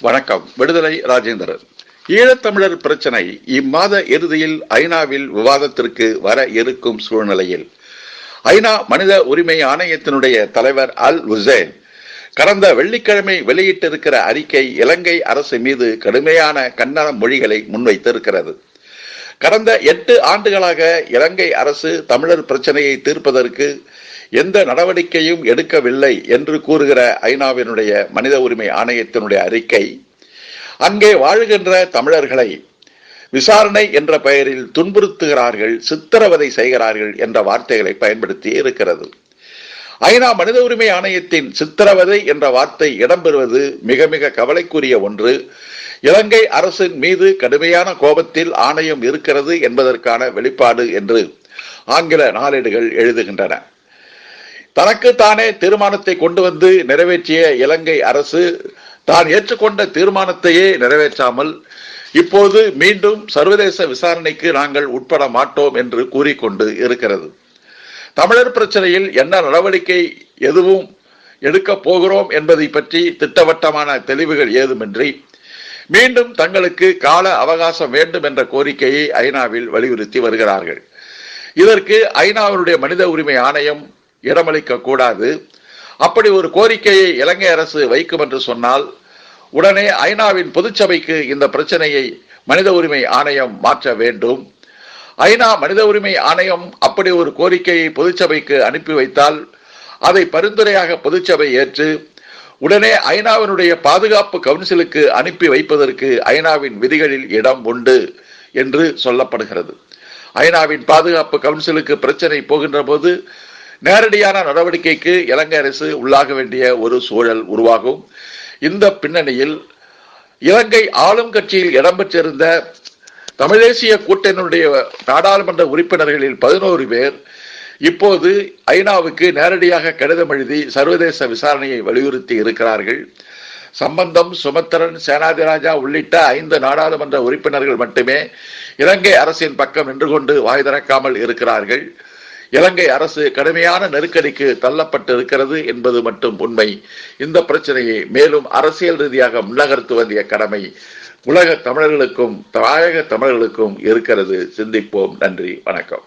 வணக்கம். விடுதலை ராஜேந்திரன் ஈழத்தமிழர் பிரச்சனை இம்மாத இறுதியில் ஐநாவில் விவாதத்திற்கு வர இருக்கும் சூழ்நிலையில். ஐநா மனித உரிமை ஆணையத்தினுடைய தலைவர் அல் உசேன் கடந்த வெள்ளிக்கிழமை வெளியிட்டிருக்கிற அறிக்கை இலங்கை அரசு மீது கடுமையான கண்டன மொழிகளை முன்வைத்திருக்கிறது. கடந்த எட்டு ஆண்டுகளாக இலங்கை அரசு தமிழர் பிரச்சனையை தீர்ப்பதற்கு எந்த நடவடிக்கையும் எடுக்கவில்லை என்று கூறுகிற ஐநாவினுடைய மனித உரிமை ஆணையத்தினுடைய அறிக்கை அங்கே வாழுகின்ற தமிழர்களை விசாரணை என்ற பெயரில் துன்புறுத்துகிறார்கள் சித்திரவதை செய்கிறார்கள் என்ற வார்த்தைகளை பயன்படுத்தி இருக்கிறது. ஐநா மனித உரிமை ஆணையத்தின் சித்திரவதை என்ற வார்த்தை இடம்பெறுவது மிக மிக கவலைக்குரிய ஒன்று. இலங்கை அரசின் மீது கடுமையான கோபத்தில் ஆணையம் இருக்கிறது என்பதற்கான வெளிப்பாடு என்று ஆங்கில நாளேடுகள் எழுதுகின்றன. தனக்கு தானே தீர்மானத்தை கொண்டு வந்து நிறைவேற்றிய இலங்கை அரசு தான் ஏற்றுக்கொண்ட தீர்மானத்தையே நிறைவேற்றாமல் இப்போது மீண்டும் சர்வதேச விசாரணைக்கு நாங்கள் உட்பட மாட்டோம் என்று கூறிக்கொண்டு இருக்கிறது. தமிழர் பிரச்சனையில் என்ன நடவடிக்கை எதுவும் எடுக்கப் போகிறோம் என்பதை பற்றி திட்டவட்டமான தெளிவுகள் ஏதுமின்றி மீண்டும் தங்களுக்கு கால அவகாசம் வேண்டும் என்ற கோரிக்கையை ஐநாவில் வலியுறுத்தி வருகிறார்கள். இதற்கு ஐநாவினுடைய மனித உரிமை ஆணையம் இடமளிக்க கூடாது. அப்படி ஒரு கோரிக்கையை இலங்கை அரசு வைக்கும் என்று சொன்னால் உடனே ஐநாவின் பொதுச்சபைக்கு இந்த பிரச்சனையை மனித உரிமை ஆணையம் மாற்ற வேண்டும். ஐநா மனித உரிமை ஆணையம் அப்படி ஒரு கோரிக்கையை பொதுச்சபைக்கு அனுப்பி வைத்தால் அதை பரிந்துரையாக பொதுச்சபை ஏற்று உடனே ஐநாவினுடைய பாதுகாப்பு கவுன்சிலுக்கு அனுப்பி வைப்பதற்கு ஐநாவின் விதிகளில் இடம் உண்டு என்று சொல்லப்படுகிறது. ஐநாவின் பாதுகாப்பு கவுன்சிலுக்கு பிரச்சனை போகின்ற போது நேரடியான நடவடிக்கைக்கு இலங்கை அரசு உள்ளாக வேண்டிய ஒரு சூழல் உருவாகும். இந்த பின்னணியில் இலங்கை ஆளும் கட்சியில் இடம்பெற்றிருந்த தமிழேசிய கூட்டணியுடைய நாடாளுமன்ற உறுப்பினர்களில் பதினோரு பேர் இப்போது ஐநாவுக்கு நேரடியாக கடிதம் எழுதி சர்வதேச விசாரணையை வலியுறுத்தி இருக்கிறார்கள். சம்பந்தம் சுமத்திரன் சேனாதிராஜா உள்ளிட்ட ஐந்து நாடாளுமன்ற உறுப்பினர்கள் மட்டுமே இலங்கை அரசின் பக்கம் நின்று கொண்டு வாய் திறக்காமல் இருக்கிறார்கள். இலங்கை அரசு கடுமையான நெருக்கடிக்கு தள்ளப்பட்டு இருக்கிறது என்பது மட்டும் உண்மை. இந்த பிரச்சனையை மேலும் அரசியல் ரீதியாக முன்னகர்த்து வேண்டிய கடமை உலக தமிழர்களுக்கும் தாயக தமிழர்களுக்கும் இருக்கிறது. சிந்திப்போம். நன்றி. வணக்கம்.